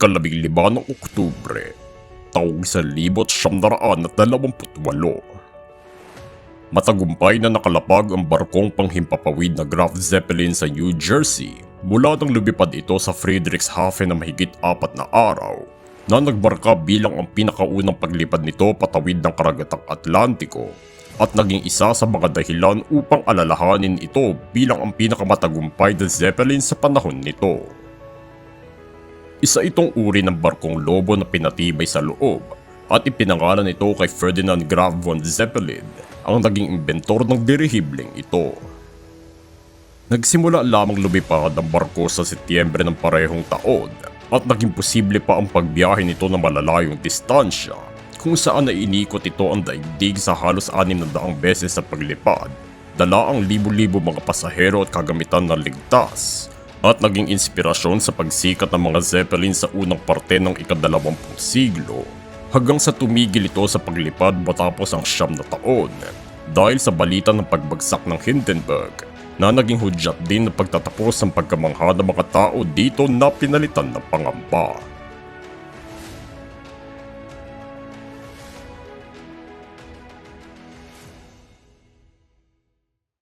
ikalabing lima ng Oktubre, taong 1928. Matagumpay na nakalapag ang barkong panghimpapawid na Graf Zeppelin sa New Jersey mula nang lumipad ito sa Friedrichshafen na mahigit apat na araw na nagbarka bilang ang pinakaunang paglipad nito patawid ng karagatang Atlantiko at naging isa sa mga dahilan upang alalahanin ito bilang ang pinakamatagumpay na Zeppelin sa panahon nito. Isa itong uri ng barkong lobo na pinatibay sa loob at ipinangalan ito kay Ferdinand Graf von Zeppelin, ang naging inventor ng dirihibling ito. Nagsimula lamang lumipad ang barko sa Setyembre ng parehong taon at naging posible pa ang pagbiyahe nito na malalayong distansya kung saan nainikot ito ang daigdig sa halos anim na daang beses sa paglipad, dala ang libo-libo mga pasahero at kagamitan na ligtas, at naging inspirasyon sa pagsikat ng mga Zeppelin sa unang parte ng ikadalawampung siglo, hanggang sa tumigil ito sa paglipad matapos ang siyam na taon, dahil sa balita ng pagbagsak ng Hindenburg, na naging hudyat din na pagtatapos ng pagkamangha ng mga tao dito na pinalitan ng pangamba.